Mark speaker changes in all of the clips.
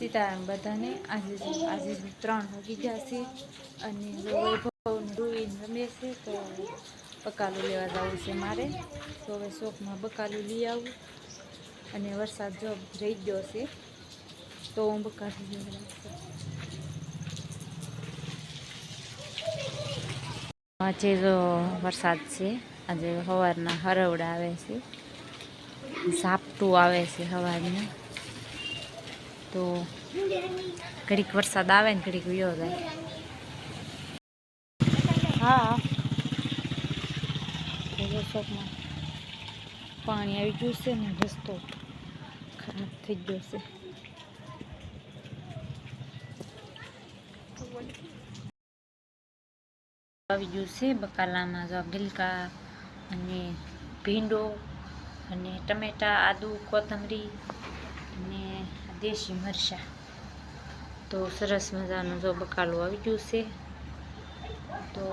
Speaker 1: સીતારામ બધાને આજે આજે ત્રણ વાગી ગયા છે અને વૈભવને ધોઈને રમે છે તો બકાલું લેવા જવું છે મારે. તો હવે શોપમાં બકાલું લઈ આવું અને વરસાદ જો રહી ગયો છે તો હું બકાલું આજે જો વરસાદ છે, આજે સવારના હરવડા આવે છે. ઝાપટું આવે છે સવારનું. તો ઘડીક વરસાદ આવે ને ઘડીક વિયો જાય. હા. પાણી આવી ગયું છે ને, રસ્તો ખરાબ થઈ ગયો છે. આવી ગયું છે બકાલામાં જો ગિલકા અને ભીંડો અને ટમેટા, આદુ, કોથમરી અને દેશી મરચાં. તો સરસ મજાનું જો બકાલું આવી ગયું છે. તો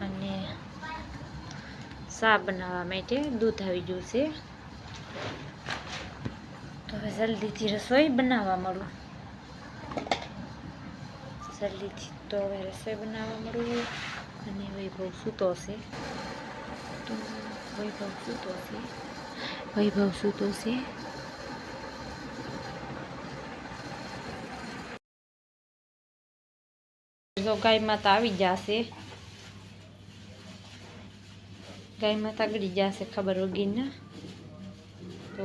Speaker 1: અને શા બનાવવા માટે દૂધ આવી ગયું છે. તો હવે જલ્દીથી રસોઈ બનાવવા મળું. જલ્દીથી તો હવે રસોઈ બનાવવા મળું. અને વૈભવ સૂતો છે. તો વૈભવ સૂતો છે. વૈભવ સૂતો છે. જો ગાય માતા આવી જશે. ગાય માતા ગળી જશે ખબર વગીને તો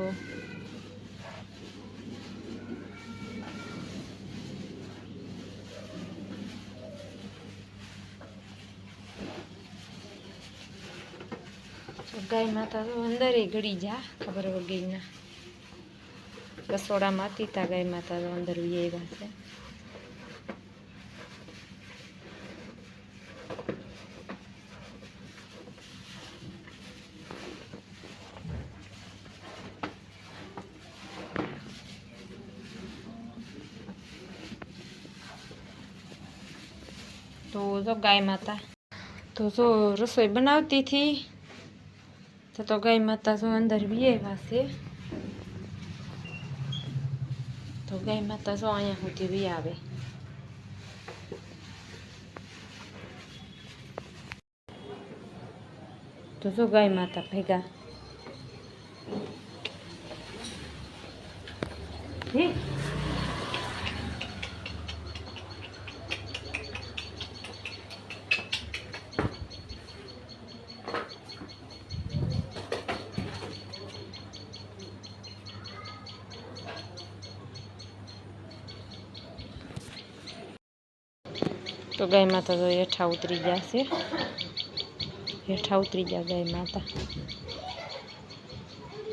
Speaker 1: ગાય માતા તો અંદરે ગળી જા ખબર વગીને રસોડામાં હતી ગાય માતા તો અંદર વી આવ્યા છે તો જો ગાય માતા. તો જો રસોઈ બનાવતી હતી, તો તો ગાય માતા જો અંદર બી પાસે તો ગાય માતા જો અહીંયા સુધી બી આવે તો જો ગાય માતા ભેગા. હે? તો ગાય માતા તો હેઠા ઉતરી ગયા છે હેઠા ઉતરી ગયા ગાય માતા.